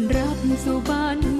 นรับสู่บ้าน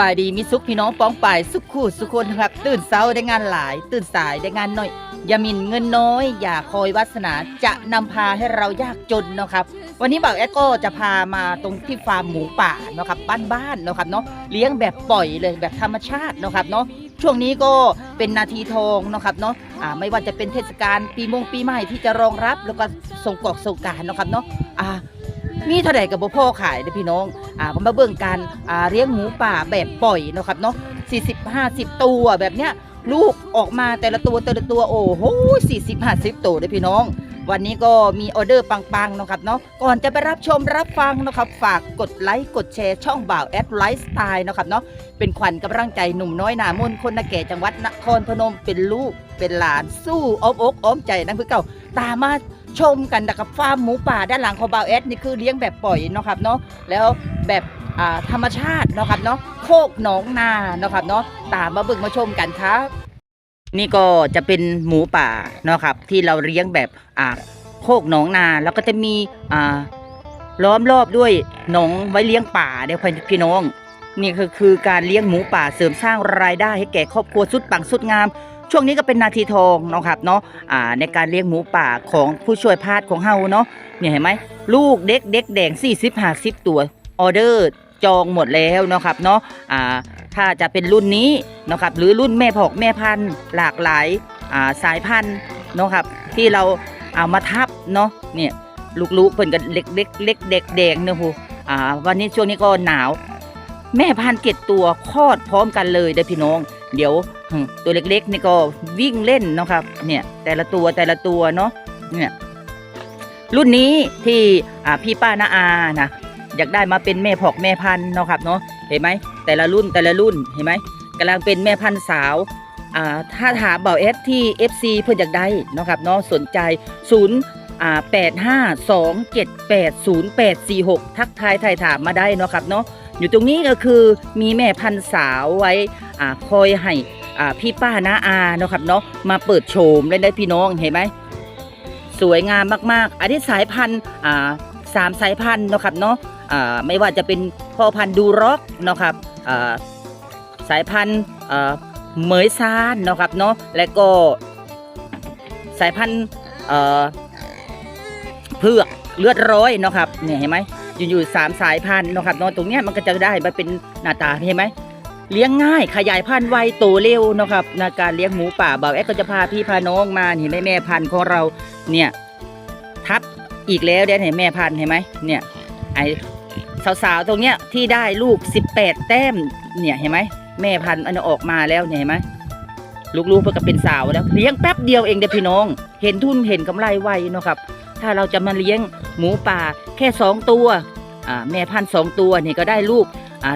บายดีมิสุขพี่น้องป้องป่ายสุขคู่สุขคนครับ ตื่นเช้าได้งานหลาย ตื่นสายได้งานน้อยอย่ามินเงินน้อย อย่าคอยวาสนาจะนำพาให้เรายากจนนะครับ วันนี้บ่าวแอดก็จะพามาตรงที่ฟาร์มหมูป่านะครับบ้านๆนะครับเนาะเลี้ยงแบบปล่อยเลยแบบธรรมชาตินะครับเนาะช่วงนี้ก็เป็นนาทีทองนะครับเนาะอ่าไม่ว่าจะเป็นเทศกาลปีมงปีใหม่ที่จะรองรับแล้วก็ส่งกรอกส่งการนะครับเนาะอ่า มีเท่าไหร่กับพ่อขายเด้อพี่น้องอ่าผมมาเบิ่งการอ่าเลี้ยงหมูป่าแบบปล่อยเนาะครับเนาะ40 50 ตัวแบบเนี้ยลูกออกมาแต่ละตัวแต่ละตัวโอ้โห40 50 ตัวเด้อพี่น้อง วันนี้ก็มีออเดอร์ปังๆเนาะครับเนาะก่อนจะไปรับชมรับฟังเนาะครับฝากกดไลค์กดแชร์ช่องบ่าวแอดไลฟ์สไตล์เนาะครับเนาะเป็นขวัญกำลังใจหนุ่มน้อยหนามนคนนาแก่จังหวัดนครพนมเป็นลูกเป็นหลานสู้อ้อมอกอ้อมใจนั่นคือเก่าตามมา ชมกันนะครับฟาร์มหมูป่าด้านหลังของบาวแอดนี่คือเลี้ยงแบบปล่อยเนาะครับเนาะแล้วแบบธรรมชาติเนาะครับเนาะโคกหนองนาเนาะครับเนาะตามมาบิ่งมาชมกันครับนี่ก็จะเป็นหมูป่าเนาะครับที่เราเลี้ยงแบบอ่าโคกหนองนาแล้วก็จะมีอ่าล้อมรอบด้วยหนองไว้เลี้ยงป่าเดี๋ยวพี่น้องนี่คือคือการเลี้ยงหมูป่าเสริมสร้างรายได้ให้แก่ครอบครัวสุดปังสุดงาม ช่วงนี้ก็เป็นนาทีทองเนาะครับเนาะอ่าในการเลี้ยงหมูป่าของผู้ช่วยพาดของเฮาเนาะเนี่ยเห็นไหมลูกเด็กเด็กแดง40 50ตัวออเดอร์จองหมดแล้วเนาะครับเนาะอ่าถ้าจะเป็นรุ่นนี้เนาะครับหรือรุ่นแม่ผอกแม่พันธุ์หลากหลายอ่าสายพันธุ์เนาะครับที่เราเอามาทับเนาะเนี่ยลูกๆเพิ่นกันเล็กเล็กเล็กเด็กแดงเนอะฮูอ่าวันนี้ช่วงนี้ก็หนาว แม่พันธุ์เจ็ดตัวคลอดพร้อมกันเลยเด้อพี่น้อง เดี๋ยวตัวเล็กๆนี่ก็วิ่งเล่นนะครับ เนี่ยแต่ละตัวแต่ละตัวเนาะเนี่ยรุ่นนี้ที่พี่ป้านาอานะอยากได้มาเป็นแม่ผอกแม่พันธุ์เนาะครับเนาะเห็นไหมแต่ละรุ่นแต่ละรุ่นเห็นไหมกำลังเป็นแม่พันธุ์สาวอ่าถ้าถามเบาเอสที่ FC เพื่อนอยากได้เนาะครับเนาะสนใจศูนย์แปดห้าสองเจ็ดแปดศูนย์แปดสี่หกทักทายไทยถามมาได้เนาะครับเนาะอยู่ตรงนี้ก็คือมีแม่พันธุ์สาวไว้ คอยให้พี่ป้าน้าอาเนาะครับเนาะมาเปิดโฉมเล่นได้พี่น้องเห็นไหมสวยงามมากๆ อันนี้สายพันธุ์สามสายพันธุ์เนาะครับเนาะไม่ว่าจะเป็นพ่อพันธุ์ดูร็อกเนาะครับสายพันธุ์เหมยซานเนาะครับเนาะและก็สายพันธุ์เผือกเลือดร้อยเนาะครับเนี่ยเห็นไหมอยู่อยู่สามสายพันธุ์เนาะครับเนาะตรงเนี้ยมันก็จะได้มาเป็นหน้าตาเห็นไหม เลี้ยงง่ายขยายพันธุ์ไวโตเร็วนะครับในการเลี้ยงหมูป่าบ่าวแอ๊กก็จะพาพี่พาน้องมาเห็นไหมแม่พันธุ์ของเราเนี่ยทับอีกแล้วเดี๋ยวเห็นแม่พันธุ์เห็นไหมเนี่ยไอสาวๆตรงเนี้ยที่ได้ลูก 18 แต้มเนี่ยเห็นไหมแม่พันธุ์อันออกมาแล้วเนี่ยเห็นไหมลูกๆเพื่อก็เป็นสาวแล้วเลี้ยงแป๊บเดียวเองเด้อพี่น้อง เห็นทุนเห็นกำไรไวเนาะครับ ถ้าเราจะมาเลี้ยงหมูป่าแค่สองตัวแม่พันธุ์สองตัวนี่ก็ได้ลูกอ่า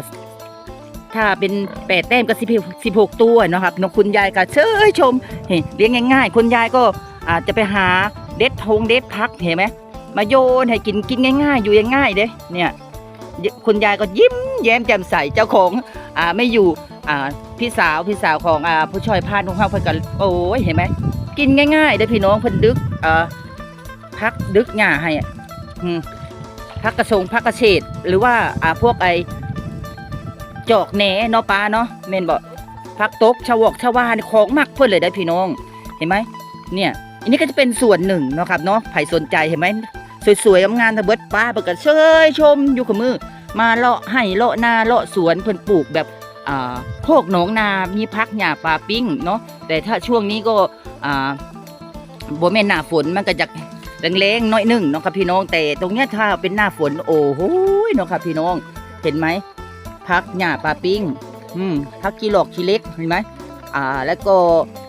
ถ้าเป็นแปดแต้มก็สิบสิบหกตัวเนาะครับน้องคุณยายก็เชยชมเห็นเลี้ยงง่ายๆคุณยายก็อาจจะไปหาเด็ดทงเด็ดพักเห็นไหมมาโยนให้กินกินง่าย ๆ อยู่ง่ายๆเด้เนี่ยคุณยายก็ยิ้มแย้มแจ่มใสเจ้าของอ่าไม่อยู่อ่าพี่สาวพี่สาวของอ่าผู้ช่วยพานของเขาเพิ่นก็โอ้ยเห็นไหมกินง่ายๆเด้พี่น้องเพิ่นดึกอ่าพักดึกหญ้าให้อะอืมพักกระทรงพักกระเฉดหรือว่าอ่าพวกไอ จอกแหนเนาะปลาเนาะเมนบอกพักตกชาวอกชาวานของมักเพื่อนเลยได้พี่น้อง เห็นไหมเนี่ยอันนี้ก็จะเป็นส่วนหนึ่งเนาะครับเนาะไผ่สนใจเห็นไหมสวยๆงามๆทะเบิดป้าเปิดกันเชยชมอยู่กับมือ มาเลาะให้เลาะนาเลาะสวนเพิ่นปลูกแบบอ่าโคกหนองนา มีพักหญ้าปลาปิ้งเนาะแต่ถ้าช่วงนี้ก็อ่าบ่แม่นหน้าฝนมันก็จะแรงๆน้อยหนึ่งเนาะครับพี่น้องแต่ตรงเนี้ยถ้าเป็นหน้าฝนโอ้โหเนาะครับพี่น้องเห็นไหม พักหญ้าปลาปิ้งอืมพักกีหลอกกีเล็กเห็นไหมอ่า แล้วก็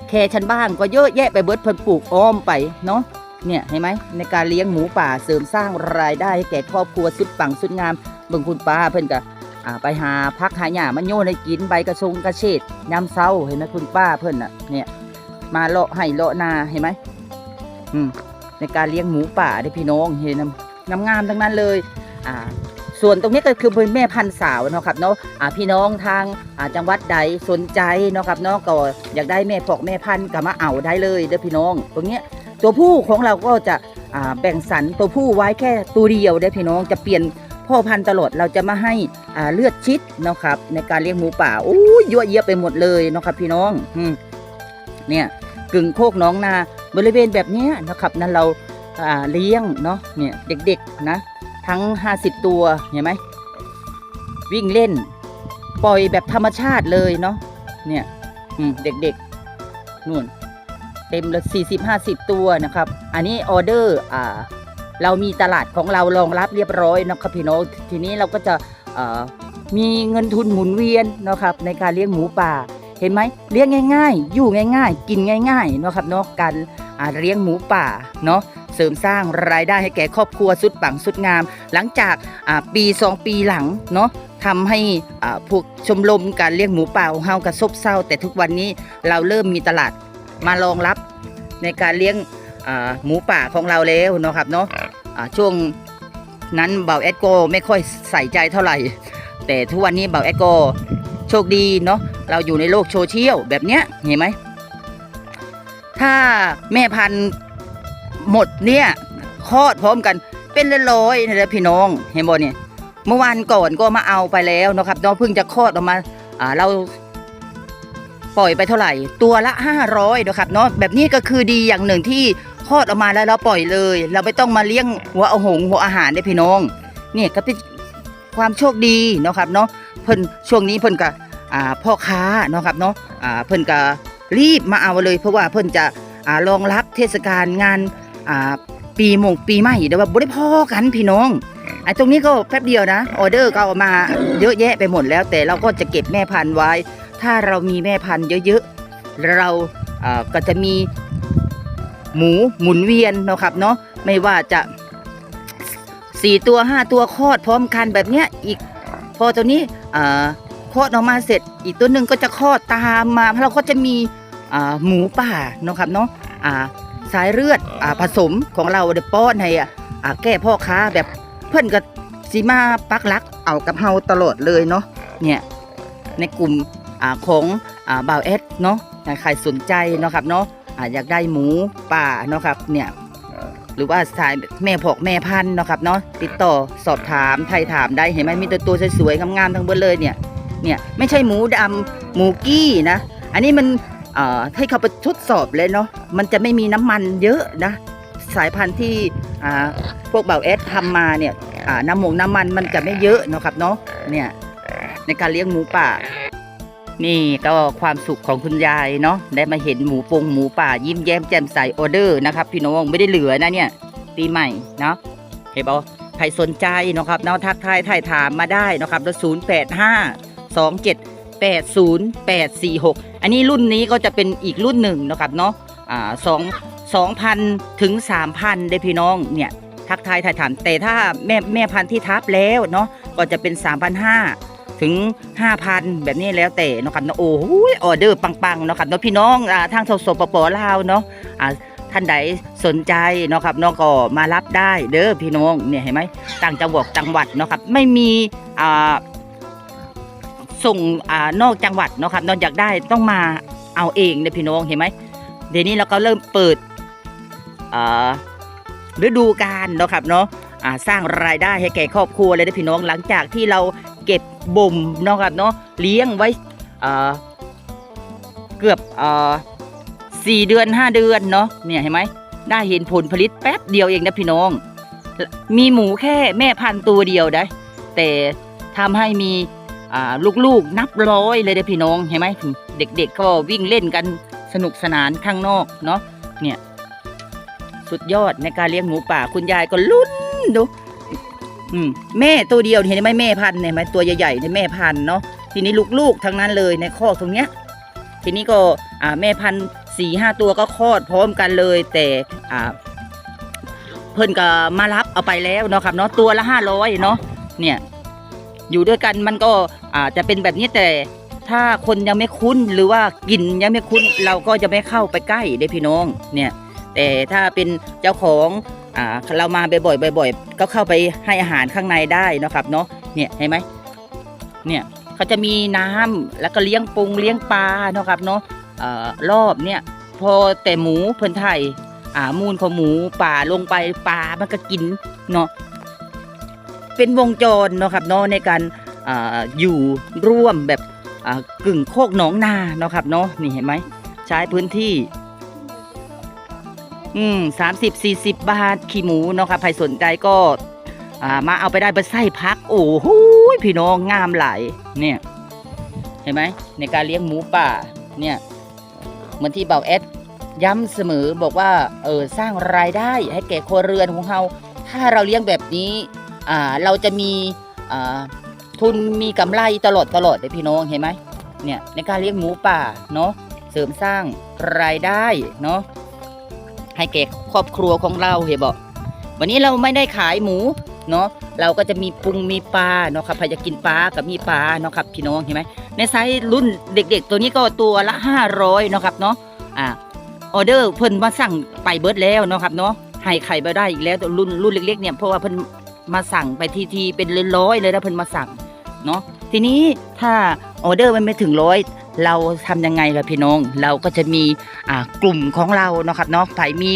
แค่ชั้นบ้างก็เยอะแยะไปเบิดเพิ่นปลูกอ้อมไปเนาะเนี่ยเห็นไหมในการเลี้ยงหมูป่าเสริมสร้างรายได้ให้แก่ครอบครัวสุดปังสุดงามบิ่งคุณป้าเพิ่นก็อ่าไปหาพักหาหญ้ามาโยนให้กินใบกระชงกระเฉดยามเช้าเห็นไหมคุณป้าเพิ่นน่ะเนี่ยมาเลาะให้เลาะนาเห็นไหมอืมในการเลี้ยงหมูป่าได้พี่น้องเห็นน้ำงามๆทั้งนั้นเลย อ่า ส่วนตรงนี้ก็คือเป็นแม่พันธุ์สาวเนาะครับเนาะพี่น้องทางจังหวัดใดสนใจเนาะครับเนาะก็อยากได้แม่พอกแม่พันธุ์ก็มาเอาได้เลยเด้อพี่น้อง ตรงนี้ตัวผู้ของเราก็จะแบ่งสรรตัวผู้ไว้แค่ตัวเดียวได้พี่น้องจะเปลี่ยนพ่อพันธุ์ตลอดเราจะมาให้เลือดชิดเนาะครับในการเลี้ยงหมูป่าโอ้ยยั่วเยียไปหมดเลยเนาะครับพี่น้องอืเนี่ยกึ่งโคกน้องนาบริเวณแบบนี้นะครับนั้นเราอ่าเลี้ยงเนาะเนี่ยเด็กๆนะ ทั้ง 50 ตัวเห็นไหมวิ่งเล่น ปล่อยแบบธรรมชาติเลยเนาะเนี่ยเด็กๆนู่น เต็มเลย40 50ตัวนะครับ อันนี้ออเดอร์อ่าเรามีตลาดของเรารองรับเรียบร้อยนะครับพี่น้องทีนี้เราก็จะมีเงินทุนหมุนเวียนนะครับในการเลี้ยงหมูป่า เห็นไหมเลี้ยงง่าย ๆ อยู่ง่าย ๆ กินง่ายๆนะครับเนาะการ เลี้ยงหมูป่าเนาะเสริมสร้างรายได้ให้แก่ครอบครัวสุดปังสุดงาม หลังจากอ่าปีสองปีหลังเนาะทำให้อ่าพวกชมรมการเลี้ยงหมูป่าของเฮากระซบเศร้า แต่ทุกวันนี้เราเริ่มมีตลาดมารองรับในการเลี้ยงอ่าหมูป่าของเราแล้วเนาะครับเนาะอ่าช่วงนั้นเบาแอดโกไม่ค่อยใส่ใจเท่าไหร่ แต่ทุกวันนี้เบาแอดโกโชคดีเนาะเราอยู่ในโลกโซเชียลแบบเนี้ยเห็นไหม ถ้าแม่พันธุ์หมดเนี่ยคลอดพร้อมกันเป็นร้อยๆนะพี่น้องเห็นบ่เนี่ยเมื่อวานก่อนก็มาเอาไปแล้วนะครับน้องเพิ่งจะคลอดออกมาอ่าเราปล่อยไปเท่าไหร่ ตัวละ 500นะครับเนาะแบบนี้ก็คือดีอย่างหนึ่งที่คลอดออกมาแล้วเราปล่อยเลย เราไม่ต้องมาเลี้ยงหัวเอาหงหัวอาหารได้พี่น้องเนี่ยก็เป็นความโชคดีนะครับเนาะเพิ่นช่วงนี้เพิ่นก็อ่าพ่อค้านะครับเนาะอ่าเพิ่นก็ รีบมาเอาเลย เพราะว่าเพิ่นจะอ่ารองรับเทศกาลงานอ่าปีหมงปีใหม่เดี๋ยวว่าบ่ได้พอกันพี่น้องไอ้ตรงนี้ก็แป๊บเดียวนะออเดอร์ก็เอามาเยอะแยะไปหมดแล้ว แต่เราก็จะเก็บแม่พันธุ์ไว้ ถ้าเรามีแม่พันธุ์เยอะๆเราอ่าก็จะมีหมูหมุนเวียนเนาะครับเนาะไม่ว่าจะสี่ตัวห้าตัวคลอดพร้อมกันแบบเนี้ยอีก พอตัวนี้อ่า คลอดออกมาเสร็จ อีกตัวหนึ่งก็จะคลอดตามมาเพราะเราก็จะมีอ่าหมูป่าเนาะครับเนาะอ่าสายเลือดอ่าผสมของเราเดป้อนให้อะอ่าแก้พ่อค้าแบบเพื่อนกับสีมาปักหลักเอากับเฮาตลอดเลยเนาะเนี่ยในกลุ่มอ่าของอ่าบ่าวเอสเนาะใครสนใจเนาะครับเนาะอ่าอยากได้หมูป่าเนาะครับเนี่ยหรือว่าสายแม่พอกแม่พันธุ์เนาะครับเนาะติดต่อสอบถามไทยถามได้เห็นไหมมีตัวตัวสวยๆงามๆทั้งเบิดเลยเนี่ย เนี่ยไม่ใช่หมูดำหมูกี้นะ อันนี้มันให้เขาไปทดสอบเลยเนาะมันจะไม่มีน้ำมันเยอะนะ สายพันธุ์ที่พวกเบาเอสทำมาเนี่ยน้ำหมงน้ำมันมันจะไม่เยอะเนาะครับเนาะเนี่ยในการเลี้ยงหมูป่า นี่ก็ความสุขของคุณยายเนาะได้มาเห็นหมูปงหมูป่า ยิ้มแย้มแจ่มใสออเดอร์นะครับ พี่น้องไม่ได้เหลือนะเนี่ยปีใหม่เนาะเห็นบอใครสนใจนะครับเนาะทักทายถ่ายถามมาได้นะครับแล้วศูนย์แปดห้า สองเจ็ด80846 อันนี้รุ่นนี้ก็จะเป็นอีกรุ่นหนึ่งนะครับเนาะอ่าสองสองพันถึงสามพันได้พี่น้องเนี่ยทักทายถ่ายถามแต่ถ้าแม่แม่พันธุ์ที่ทับแล้วเนาะก็จะเป็น3,500ถึง 5,000 แบบนี้แล้วแต่เนาะครับเนาะโอ้โหออเดอร์ปังๆเนาะครับเนาะพี่น้องอ่าทางสสปปลาวเนาะท่านใดสนใจเนาะครับเนาะก็มารับได้เด้อพี่น้องเนี่ยเห็นไหมต่างจังหวัดจังหวัดเนาะครับไม่มีอ่า ส่งอ่านอกจังหวัดเนาะครับนอกอยากได้ต้องมาเอาเองเนี่ยพี่น้องเห็นไหมเดี๋ยวนี้เราก็เริ่มเปิดฤดูกาลเนาะครับเนาะสร้างรายได้ให้แก่ครอบครัวเลยนะพี่น้องหลังจากที่เราเก็บบ่มเนาะครับเนาะเลี้ยงไว้เกือบสี่เดือนห้าเดือนเนาะเนี่ยเห็นไหมได้เห็นผลผลิตแป๊บเดียวเองนะพี่น้อง มีหมูแค่แม่พันธุ์ตัวเดียวได้แต่ทำให้มี ลูกๆนับร้อยเลยเด้พี่น้องเห็นไหมเด็ก ๆ ก็วิ่งเล่นกันสนุกสนานข้างนอกเนาะเนี่ยสุดยอดในการเลี้ยงหมูป่าคุณยายก็ลุ้นดูแม่ตัวเดียวเห็นไหมแม่พันธุ์เนี่ยไหมตัวใหญ่ๆในแม่พันเนาะทีนี้ลูกๆทั้งนั้นเลยในคอกตรงเนี้ย ทีนี้ก็อ่าแม่พันสี่ห้าตัวก็คลอดพร้อมกันเลย แต่อ่าเพิ่นก็มารับเอาไปแล้วเนาะครับเนาะตัวละห้าร้อยเนาะเนี่ย อยู่ด้วยกันมันก็อาจจะเป็นแบบนี้แต่ถ้าคนยังไม่คุ้นหรือว่ากลิ่นยังไม่คุ้น เราก็จะไม่เข้าไปใกล้เด้พี่น้องเนี่ย แต่ถ้าเป็นเจ้าของอ่าเรามาบ่อยๆบ่อยๆก็เข้าไปให้อาหารข้างในได้นะครับเนาะเนี่ยเห็นไหมเนี่ยเขาจะมีน้ำแล้วก็เลี้ยงปรุงเลี้ยงปลาเนาะครับเนาะอ่อรอบเนี่ยพอแต่หมูเพิ่นไทยอ่ามูลของหมูป่าลงไปปลามันก็กินเนาะ เป็นวงจรเนาะครับเนาะในการออยู่ร่วมแบบกึ่งโคกหนองนาเนาะครับเนาะนี่เห็นไหมใช้พื้นที่อืมสามสิบสี่สิบบาทขี้หมูเนาะครับใครสนใจก็ามาเอาไปได้ไปไส้พัก โอ้โหพี่น้องงามหลายเนี่ย เห็นไหมในการเลี้ยงหมูป่าเนี่ยเหมือนที่เบาแอดย้ำเสมอบอกว่าเออสร้างรายได้ให้แก่ครัวเรือนของเราถ้าเราเลี้ยงแบบนี้ เราจะมีทุนมีกำไรตลอดตลอดเลยพี่น้องเห็นไหมเนี่ยในการเลี้ยงหมูป่าเนาะเสริมสร้างรายได้เนาะให้แก่ครอบครัวของเราเห็นบอกวันนี้เราไม่ได้ขายหมูเนาะเราก็จะมีปรุงมีปลาเนาะครับใครจะกินปลากับมีปลาเนาะครับพี่น้องเห็นไหมในไซส์รุ่นเด็ก ๆ ตัวนี้ก็ตัวละ 500เนาะครับเนาะอ่าออเดอร์เพิ่นมาสั่งไปเบิร์ดแล้วเนาะครับเนาะให้ไข่ไปได้อีกแล้วต่รุ่นรุ่นเล็กๆเนี่ยเพราะว่าเพิ่น มาสั่งไปทีทีๆเป็นร้อยๆเลยนะเพิ่นมาสั่งเนาะทีนี้ถ้าออเดอร์มันไม่ถึงร้อยเราทำยังไงล่ะพี่น้อง เราก็จะมีอ่ากลุ่มของเราเนาะครับเนาะไผ่มี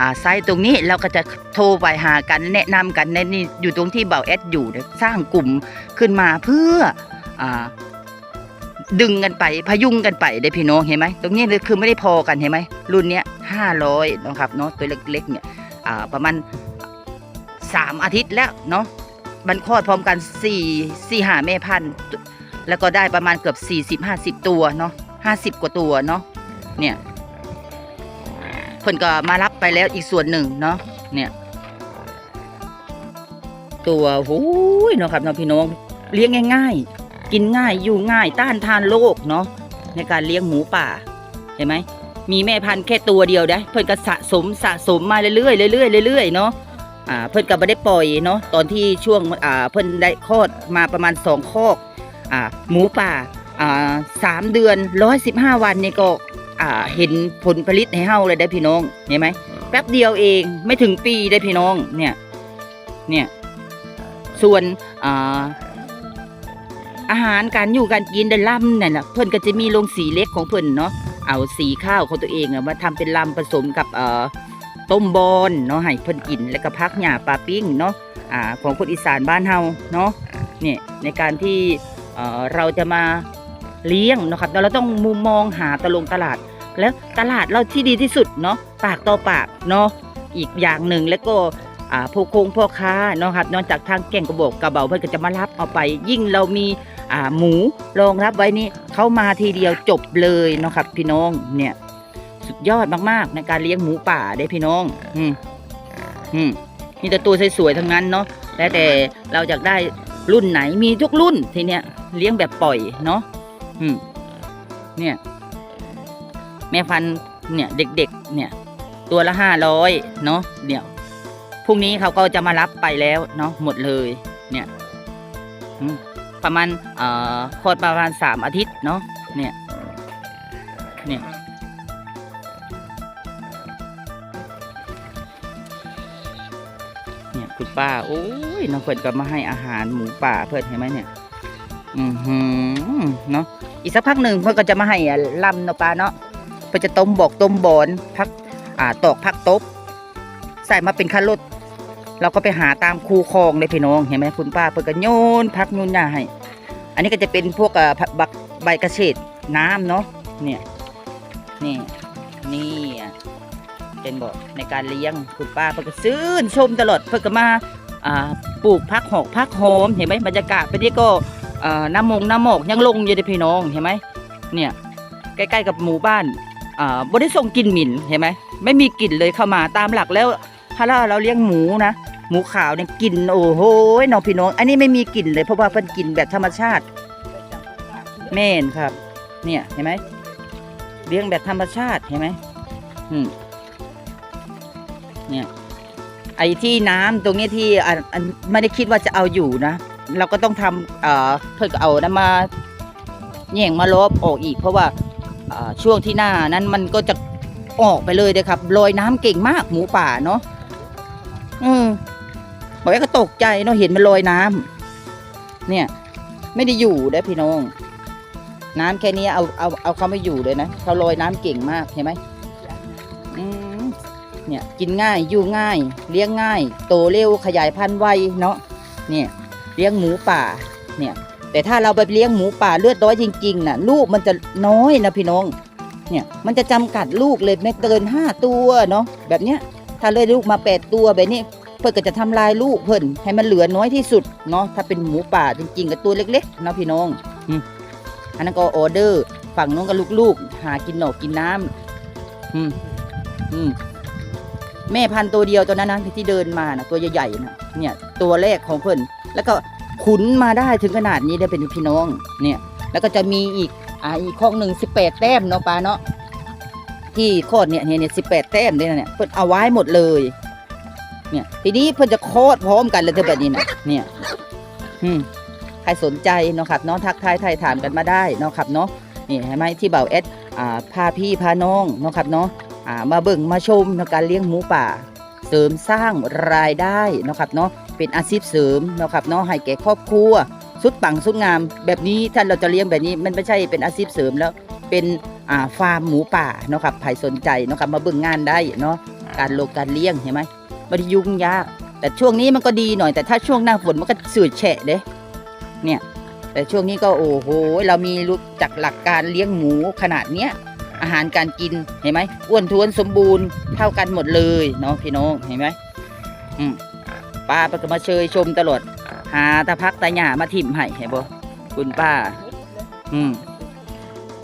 อ่าไซต์ตรงนี้เราก็จะโทรไปหากันแนะนำกันในนี่อยู่ตรงที่เบาแอดอยู่สร้างกลุ่มขึ้นมาเพื่ออ่าดึงกันไปพยุงกันไปได้พี่น้องเห็นไหมตรงนี้คือไม่ได้พอกันเห็นไหมรุ่นเนี้ยห้าร้อยนะครับเนาะตัวเล็กๆเนี่ยอ่าประมาณ สามอาทิตย์แล้วเนาะมันคลอดพร้อมกันสี่สี่หาแม่พันธุ์แล้วก็ได้ประมาณเกือบสี่สิบห้าสิบตัวเนาะห้าสิบกว่าตัวเนาะเนี่ยเพิ่นก็มารับไปแล้วอีกส่วนหนึ่งเนาะเนี่ยตัวหูยเนาะครับน้องพี่น้องเลี้ยงง่ายๆ กินง่ายอยู่ง่ายต้านทานโรคเนาะในการเลี้ยงหมูป่าเห็นไหมมีแม่พันธุ์แค่ตัวเดียวได้เพิ่นก็สะสมสะสมมาเรื่อยๆเรื่อยๆเรื่อยๆเนาะ อ่าเพิ่นก็ไม่ได้ปล่อยเนาะตอนที่ช่วงอ่าเพิ่นได้คลอดมาประมาณสองคอกอ่าหมูป่าอ่าสามเดือนร้อยสิบห้าวันนี่ก็อ่าเห็นผลผลิตให้เฮาเลยได้พี่น้องเห็นไหมแป๊บเดียวเองไม่ถึงปีได้พี่น้องเนี่ยเนี่ยส่วนอ่าอาหารการอยู่การกินได้ล่ำเนี่ยนะเพิ่อนก็จะมีโรงสีเล็กของเพิ่อนเนาะเอาสีข้าวของตัวเองอะมาทำเป็นลำผสมกับเอ่อ ต้มบอนเนาะให้เพิ่นกินแล้วก็พักหญ้าปลาปิ้งเนาะอ่าของคนอีสานบ้านเฮาเนาะเนี่ยในการที่เอ่อเราจะมาเลี้ยงเนาะครับเราต้องมุมมองหาตลงตลาด แล้วตลาดเราที่ดีที่สุดเนาะปากต่อปากเนาะอีกอย่างหนึ่งแล้วก็อ่าผู้คงพ่อค้าเนาะครับนอกจากทางแก่งกระบอกกระเบาเพื่อนก็จะมารับเอาไป ยิ่งเรามีอ่าหมูรองรับไว้นี่เข้ามาทีเดียวจบเลยเนาะครับพี่น้องเนี่ย สุดยอดมากๆ ในการเลี้ยงหมูป่าได้พี่น้อง อืมอืมมีแต่ตัวสวยๆทั้งนั้นเนาะแล้วแต่เราอยากได้รุ่นไหนมีทุกรุ่นทีเนี้ยเลี้ยงแบบปล่อยเนาะอืมเนี่ย แม่พันเนี่ยเด็กๆ เนี่ย ตัวละห้าร้อยเนาะเดี๋ยวพรุ่งนี้เขาก็จะมารับไปแล้วเนาะหมดเลย เนี่ยประมาณเอ่อคลอดประมาณสามอาทิตย์เนาะเนี่ย เนี่ย ป้าโอ้ยน้องเพิ่นก็มาให้อาหารหมูป่าเพิ่นเห็นไหมเนี่ย อือหือเนาะอีกสักพักหนึ่งเพิ่นก็จะมาให้ลำเนาะป้าเนาะเพื่อจะต้มบอกต้มบอนพักอ่าตอกพักตบใส่มาเป็นคันรถเราก็ไปหาตามคูคลองเลยพี่น้องเห็นไหมคุณป้าเปิดกันโยนพักโยนหญ้าให้ อันนี้ก็จะเป็นพวกอ่าผักบักใบกระเฉดน้ำเนาะเนี่ยนี่นี่อะ เป็นบอกในการเลี้ยงคุณป้าเปิดก็ซื้นชมตลอดเพื่อก็มาอ่าปลูกพักหอกพักโหมเห็นไหมบรรยากาศไปนี่ก็อ่าน้ำมงน้ำหมอกยังลงอยู่เลยพี่น้องเห็นไหมเนี่ยใกล้ๆกับหมู่บ้านอ่าบ่ได้ส่งกลิ่นหมิ่นเห็นไหมไม่มีกลิ่นเลยเข้ามาตามหลักแล้วถ้าเราเราเลี้ยงหมูนะหมูขาวเนี่ยกลิ่นโอ้โหน้องพี่น้อง อันนี้ไม่มีกลิ่นเลยเพราะว่าเพิ่นกินแบบธรรมชาติแม่นครับ เนี่ยเห็นไหมเลี้ยงแบบธรรมชาติเห็นไหมอืม เนี่ยไอ้ที่น้ำตรงนี้ที่อันไม่ได้คิดว่าจะเอาอยู่นะ เราก็ต้องทำเอ่อเพื่อเอาน้ำมาแย่งมาลบออกอีก เพราะว่าช่วงที่หน้านั้นมันก็จะออกไปเลยเลยครับลอยน้ำเก่งมากหมูป่าเนาะอืมบอกว่าก็ตกใจเนาะเห็นมันลอยน้ำเนี่ย ไม่ได้อยู่ได้พี่น้อง น้ำแค่นี้เอาเอาเอาเขาไม่อยู่เลยนะเขาลอยน้ำเก่งมากเห็นไหม เนี่ยกินง่ายอยู่ง่าย เลี้ยงง่าย โตเร็วขยายพันธุ์ไวเนาะเนี่ยเลี้ยงหมูป่าเนี่ยแต่ถ้าเราไปเลี้ยงหมูป่าเลือดน้อยจริงๆน่ะลูกมันจะน้อยนะพี่น้องเนี่ยมันจะจำกัดลูกเลยไม่เกินห้าตัวเนาะแบบเนี้ยถ้าเลยลูกมาแปดตัวแบบนี้เพื่อก็จะทำลายลูกเพิ่นให้มันเหลือน้อยที่สุดเนาะถ้าเป็นหมูป่าจริงๆกับตัวเล็กๆเนาะพี่น้องอันนั้นก็ออเดอร์ฝั่งนู้นก็ลูกๆ หากินหนอกกินน้ำอืมอืม แม่พันธุ์ตัวเดียวตัวนั้นนะที่เดินมานะตัวใหญ่ๆนะเนี่ยตัวแรกของเพิ่นแล้วก็ขุนมาได้ถึงขนาดนี้ได้เป็นพี่น้องเนี่ยแล้วก็จะมีอีกอ่าอีกข้องหนึ่งสิบแปดแต้มเนาะป้าเนาะที่โคตรเนี่ยเนี่ยสิบแปดแต้มเนี่ยเนี่ยเพิ่นเอาไว้หมดเลยเนี่ยทีนี้เพิ่นจะโคตรพร้อมกันเลยเธอแบบนี้นะเนี่ยอืมใครสนใจเนาะครับเนาะทักทายไทยถามกันมาได้เนาะครับเนาะนี่เห็นไหมที่เบาเอสอ่าพาพี่พาน้องเนาะครับเนาะ มาเบิ่งมาชมในการเลี้ยงหมูป่า เสริมสร้างรายได้นะครับเนาะเป็นอาชีพเสริมนะครับเนาะให้แก่ครอบครัวสุดปังสุดงาม แบบนี้ถ้าเราจะเลี้ยงแบบนี้มันไม่ใช่เป็นอาชีพเสริมแล้วเป็นาฟาร์มหมูป่าเนาะครับใครสนใจเนาะครับมาเบิ่งงานได้เนาะการลงการเลี้ยงเห็นไหมไม่ได้ยุ่งยาก แต่ช่วงนี้มันก็ดีหน่อยแต่ถ้าช่วงหน้าฝนมันก็สืดแฉะเด้เนี่ยแต่ช่วงนี้ก็โอ้โหเรามีรู้จักหลักการเลี้ยงหมูขนาดเนี้ย อาหารการกินเห็นไหมอ้วนท้วนสมบูรณ์เท่ากันหมดเลยเนาะพี่น้องเห็นไหมอืมป้าก็มาเชยชมตลอดหาตาพักตาหญ้ามาทิ่มให้เห็นบ่คุณป้า อืม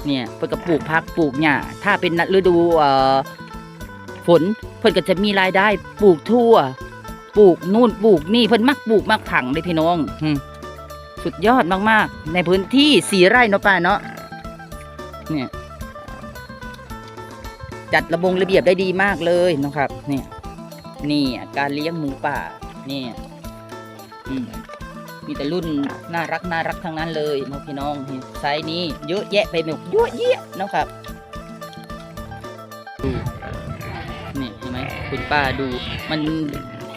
เนี่ยเพิ่นก็ปลูกพักปลูกหญ้าถ้าเป็นฤดูเอ่อฝนเพิ่อนก็จะมีรายได้ปลูกทั่ว ปลูกนู่นปลูกนี่เพิ่อนมักปลูกมักผังเลยพี่น้องอืมสุดยอดมากๆ ในพื้นที่สีไร่เนาะป้าเนาะเนี่ย จัดระบงระเบียบได้ดีมากเลยนะครับ เนี่ยนี่การเลี้ยงหมูป่าเนี่ยอืมมีแต่รุ่นน่ารักน่ารักทั้งนั้นเลยนะพี่น้องไซส์นี้เยอะแยะไปหมดเยอะแยะเนาะครับนี่เห็นไหมคุณป้าดูมัน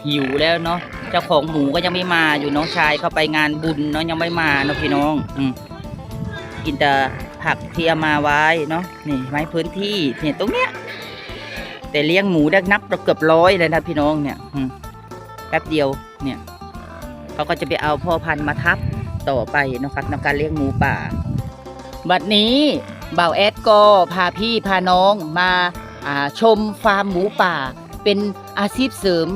หิวแล้วเนาะเจ้าของหมูก็ยังไม่มาอยู่น้องชายเข้าไปงานบุญเนาะยังไม่มาเนาะพี่น้อง อืมกินแต่ ผักที่เอามาไว้เนาะนี่ไหมพื้นที่เนี่ยตรงเนี้ยแต่เลี้ยงหมูได้นับเกือบร้อยเลยนะพี่น้องเนี่ยแป๊บเดียวเนี่ยเขาก็จะไปเอาพ่อพันธุ์มาทับต่อไปนะครับในการเลี้ยงหมูป่า บัดนี้บ่าวแอดก็พาพี่พาน้องมาาชมฟาร์มหมูป่า เป็นอาชีพเสริม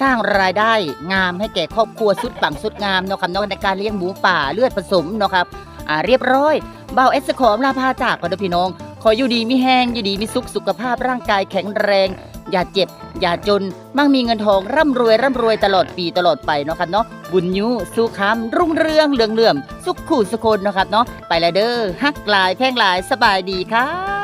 สร้างรายได้งามให้แก่ครอบครัวสุดปังสุดงามเนาะครับนาะในการเลี้ยงหมูป่าเลือดผสมเนาะครับเรียบร้อย บ่าวแอสขอมลาพาจากก่อนเด้อพี่น้อง ขออยู่ดีมีแห้งอยู่ดีมีสุขสุขภาพร่างกายแข็งแรง อย่าเจ็บ อย่าจน มั่งมีเงินทองร่ำรวยร่ำรวยตลอดปีตลอดไปเนาะครับเนาะบุญยูสุขำรุ่งเรืองเหลืองเหลื่อมสุขขู่สุคนเนาะครับเนาะไปแล้วเด้อฮักหลายแพ่งหลายสบายดีครับ